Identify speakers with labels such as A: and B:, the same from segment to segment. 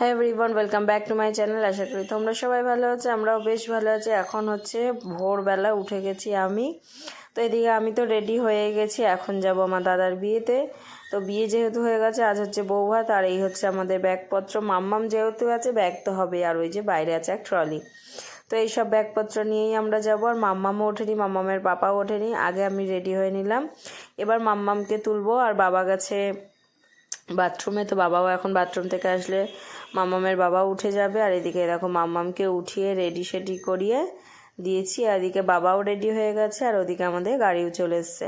A: হ্যাঁ everyone welcome back to my channel আশা করি তোমরা সবাই ভালো আছো, আমরাও বেশ ভালো আছি। এখন হচ্ছে ভোরবেলা উঠে গেছি আমি। তো এদিকে আমি তো রেডি হয়ে গেছি, এখন যাব আমার দাদার বিয়েতে। তো বিয়ে যেহেতু হয়ে গেছে, আজ হচ্ছে বৌভাত, আর এই হচ্ছে আমাদের ব্যাগপত্র। মাম্মাম যেহেতু আছে, ব্যাগ তো হবে আর ওই যে বাইরে আছে এক ট্রলি তো এইসব ব্যাগপত্র নিয়েই আমরা যাব, আর মাম্মামও ওঠেনি, মাম্মামের পাপাও ওঠেনি, আগে আমি রেডি হয়ে নিলাম। এবার মাম্মামকে তুলবো, আর বাবা গেছে বাথরুমে, তো বাবাও এখন বাথরুম থেকে আসলে মাম্মামের বাবা উঠে যাবে। আর এদিকে এরকম মাম্মামকে উঠিয়ে রেডি সেডি করিয়ে দিয়েছি। আর এদিকে বাবাও রেডি হয়ে গেছে, আর ওদিকে আমাদের গাড়িও চলে এসছে।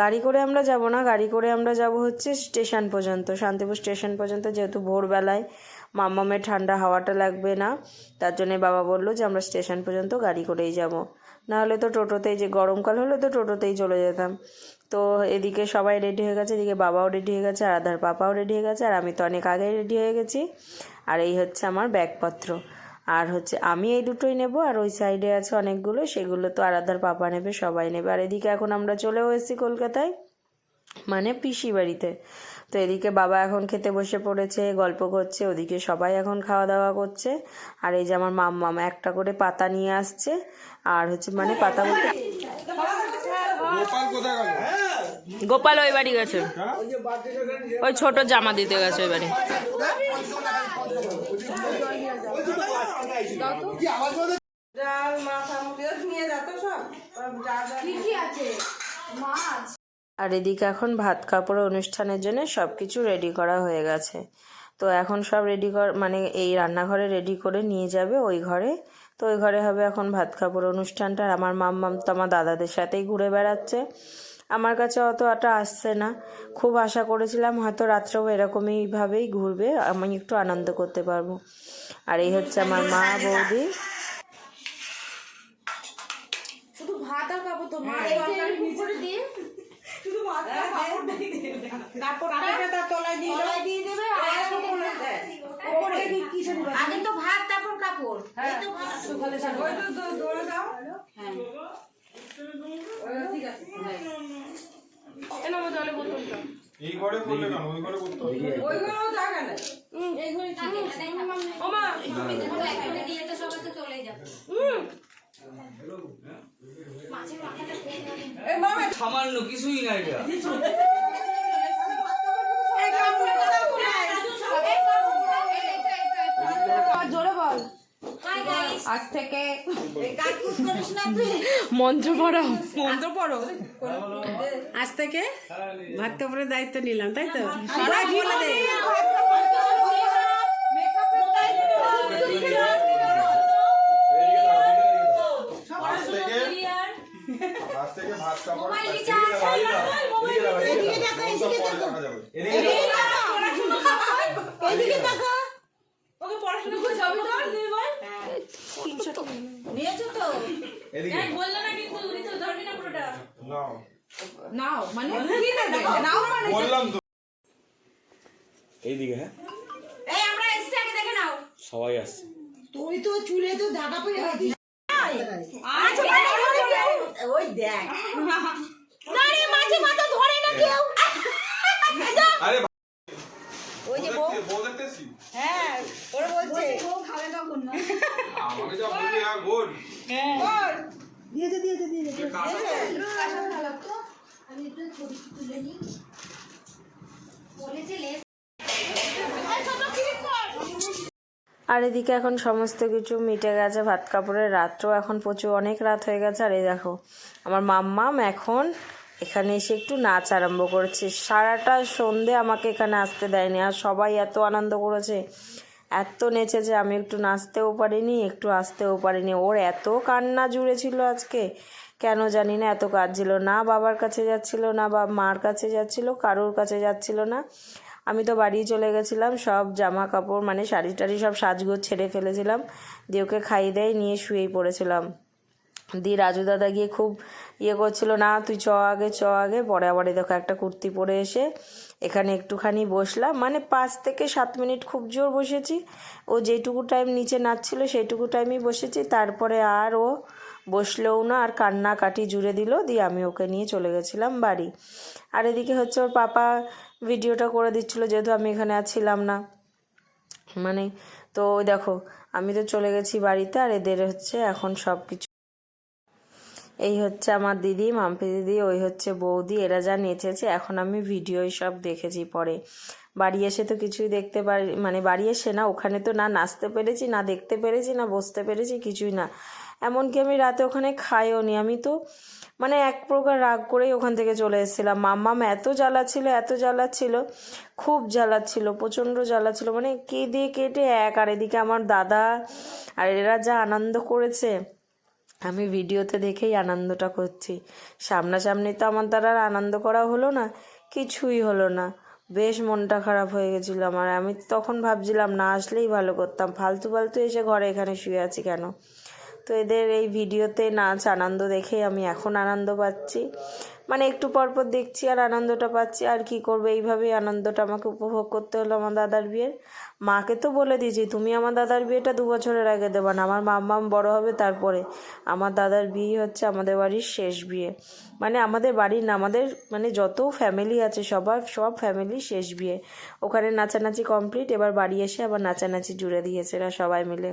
A: গাড়ি করে আমরা যাব না, গাড়ি করে আমরা যাব হচ্ছে স্টেশন পর্যন্ত, শান্তিপুর স্টেশন পর্যন্ত। যেহেতু ভোরবেলায় মাম্মামের ঠান্ডা হাওয়াটা লাগবে না, তার জন্য বাবা বলল যে আমরা স্টেশন পর্যন্ত গাড়ি করেই যাব। নাহলে তো টোটোতেই যে গরমকাল হলে, তো টোটোতেই চলে যেতাম। তো এদিকে সবাই রেডি হয়ে গেছে, এদিকে বাবাও রেডি হয়ে গেছে, আর আধার পাপাও রেডি হয়ে গেছে, আর আমি তো অনেক আগেই রেডি হয়ে গেছি। আর এই হচ্ছে আমার ব্যাগপত্র। আর হচ্ছে আমি এই দুটোই নেব, আর ওই সাইডে আছে অনেকগুলো, সেগুলো তো আরাধার পাপা নেবে, সবাই নেবে। আর এদিকে এখন আমরা চলেও এসেছি কলকাতায় মানে পিসি বাড়িতে। তো এদিকে বাবা এখন খেতে বসে পড়েছে, গল্প করছে, ওদিকে সবাই এখন খাওয়া দাওয়া করছে। আর এই যে আমার মাম্মাম একটা করে পাতা নিয়ে আসছে, আর হচ্ছে মানে পাতা বলতে
B: গোপাল
A: ওই বাড়ি গেছে। ওই ছোট জামা দিতে গেছে ওই বাড়ি। আর এদিকে এখন ভাত কাপড় অনুষ্ঠানের জন্য সব কিছু রেডি করা হয়ে গেছে। তো এখন সব রেডি কর মানে এই রান্নাঘরে রেডি করে নিয়ে যাবে ওই ঘরে। তো ওই ঘরে হবে এখন ভাত কাপড় অনুষ্ঠানটা আর আমার মাম্মাম তো আমার দাদাদের সাথেই ঘুরে বেড়াচ্ছে। আমার কাছে অত আটা আসছে না। খুব আশা করেছিলাম হয়তো রাত্রেও এরকমইভাবেই ঘুরবে। আমি একটু আনন্দ করতে পারব। আর এই হচ্ছে আমার মা বৌদি।
C: শুধু ভাত আর কাপড় তো মাছ দিয়ে?
D: শুধু আর কাপড় দিবে?
C: আগে তো ভাত
D: ওই তো দৌড়ে দাও
C: হ্যাঁ
D: ঠিক আছে
B: এই ঘরে করলে কেন ওই ঘরে করতে হবে
D: ওইগুলো জায়গা নেই
C: এই ঘরে থাকে
D: ওমা
C: একবারে দিয়ে তো সবাই যাবে
D: এই মামা
E: সামান্য কিছুই না এটা
D: এই কাপড়টা দাও কোথায়?
C: জোরে বল হাই গাইস আজ থেকে এই কাকুস করিস না তুই।
A: মন্ত্র পড়াও
D: মন্ত্র পড়ো।
F: আজ থেকে ভাত কাপড়ের দায়িত্ব নিলাম তাই তো? সবাই বলে দে।
B: আজ থেকে আজ থেকে ভাত কাপড় এদিকে
C: রিচার্জ,
B: দাও, এদিকে দাও, এদিকে দাও, এদিকে দাও। এদিকে দাও। এদিকে দাও।
D: ওকে পড়াশোনা করে যাবি তো দিয়ে বল
C: নিয়েছো তো
B: এদিকে।
D: বলল না কিন্তু উনি তো ধরবি না পুরোটা।
B: নাও।
D: নাও মানে কি নেবে নাও। মানে
B: বললাম তো।
E: এইদিকে হ্যাঁ?
C: এই আমরা এসছি আগে দেখে নাও।
E: সবাই আসছে।
F: তুই তো চুলে তো ঢাকা পড়ে গেছিস
D: আচ্ছা
F: ওই দেখ।
C: নারে মাঝে মাথা ধরে না কেউ।
B: আরে
C: ওই যে
B: বউ। বউ দেখতেছি
D: হ্যাঁ ওরা বলছে।
B: আমাকে যা বললি হ্যাঁ গোল
D: বল।
F: দিয়েছে দিয়েছে দিয়েছে
C: আমি একটু ছবি তুলে নিই। বলেছে লেস।
A: আর এদিকে এখন সমস্ত কিছু মিটে গেছে ভাত কাপড়ের রাত্রও এখন প্রচুর অনেক রাত হয়ে গেছে। আর এই দেখো আমার মাম্মাম এখন এখানে এসে একটু নাচ আরম্ভ করেছে। সারাটা সন্ধে আমাকে এখানে আসতে দেয়নি আর সবাই এত আনন্দ করেছে। এত নেচেছে আমি একটু নাচতেও পারিনি, একটু আসতেও পারিনি। ওর এত কান্না জুড়েছিল আজকে, কেন জানি না, এত কাজ ছিল না বাবার কাছে যাচ্ছিল, না বা মার কাছে যাচ্ছিল, কারোর কাছে যাচ্ছিল না। আমি তো বাড়ি চলে গেছিলাম, সব জামা কাপড় মানে শাড়ি টাড়ি সব সাজগোজ ছেড়ে ফেলেছিলাম, দিয়ে ওকে খাইয়ে দেয়, নিয়ে শুয়েই পড়েছিলাম। দিয়ে রাজু দাদা গিয়ে খুব ইয়ে করছিল, না, তুই চ আগে চ আগে। পরে আবার দেখো একটা কুর্তি পরে এসে এখানে একটুখানি বসলাম। মানে পাঁচ থেকে সাত মিনিট খুব জোর বসেছি। ও যেটুকু টাইম নিচে নাচছিল সেইটুকু টাইমই বসেছি। তারপরে আর ও বসলেও না, আর কান্নাকাটি জুড়ে দিল, দিয়ে আমি ওকে নিয়ে চলে গেছিলাম বাড়ি। আর এদিকে হচ্ছে ওর পাপা ভিডিওটা করে দিচ্ছিল, যেহেতু আমি এখানে আর ছিলাম না। মানে তো দেখো, আমি তো চলে গেছি বাড়িতে, আর এদের হচ্ছে এখন সব কিছু এই হচ্ছে আমার দিদি, মাম্পি দিদি, ওই হচ্ছে বৌদি, এরা যা নেচেছে, এখন আমি ভিডিওই সব দেখেছি পরে। বাড়ি এসে তো কিছুই দেখতে পারি মানে বাড়ি এসে না, ওখানে তো না নাচতে পেরেছি, না দেখতে পেরেছি, না বসতে পেরেছি, কিছুই না। এমনকি আমি রাতে ওখানে খাইও নি, আমি তো মানে এক প্রকার রাগ করেই ওখান থেকে চলে এসেছিলাম। মাম্মাম এত জ্বালা ছিল এত জ্বালা ছিল খুব জ্বালা ছিল প্রচণ্ড জ্বালা ছিল মানে কেঁদে কেটে এক, আর এদিকে আমার দাদা, আর এরা যা আনন্দ করেছে আমি ভিডিওতে দেখেই আনন্দটা করছি। সামনাসামনি তো আমার দ্বারা আর আনন্দ করা হলো না, কিছুই হলো না। বেশ মনটা খারাপ হয়ে গেছিল আমার। আমি তখন ভাবছিলাম, না আসলেই ভালো করতাম। ফালতু ফালতু এসে ঘরে এখানে শুয়ে আছি কেন? তো এদের এই ভিডিওতে নাচ আনন্দ দেখে আমি এখন আনন্দ পাচ্ছি। মানে একটু পরপর দেখছি আর আনন্দটা পাচ্ছি, আর কি করব? এইভাবেই আনন্দটা আমাকে উপভোগ করতে হলো আমার দাদার বিয়ের। মাকে তো বলে দিয়েছি, তুমি আমার দাদার বিয়েটা দু বছরের আগে দেবা না, আমার মাম্মাম বড় হবে তারপরে। আমার দাদার বিয়ে হচ্ছে আমাদের বাড়ির শেষ বিয়ে। মানে আমাদের বাড়ির না, আমাদের মানে যত ফ্যামিলি আছে, সবার সব ফ্যামিলি শেষ বিয়ে। ওখানে নাচানাচি কমপ্লিট এবার বাড়ি এসে আবার নাচানাচি জুড়ে দিয়েছে এরা সবাই মিলে।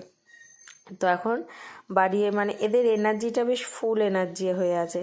A: তো এখন বাড়ি মানে এদের এনার্জিটা বেশ ফুল এনার্জি হয়ে আছে।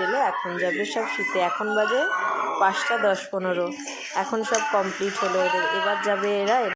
A: টেলে এখন যাবে সব শুতে। এখন বাজে পাঁচটা দশ পনেরো। এখন সব কমপ্লিট হলো এদের। এবার যাবে এরা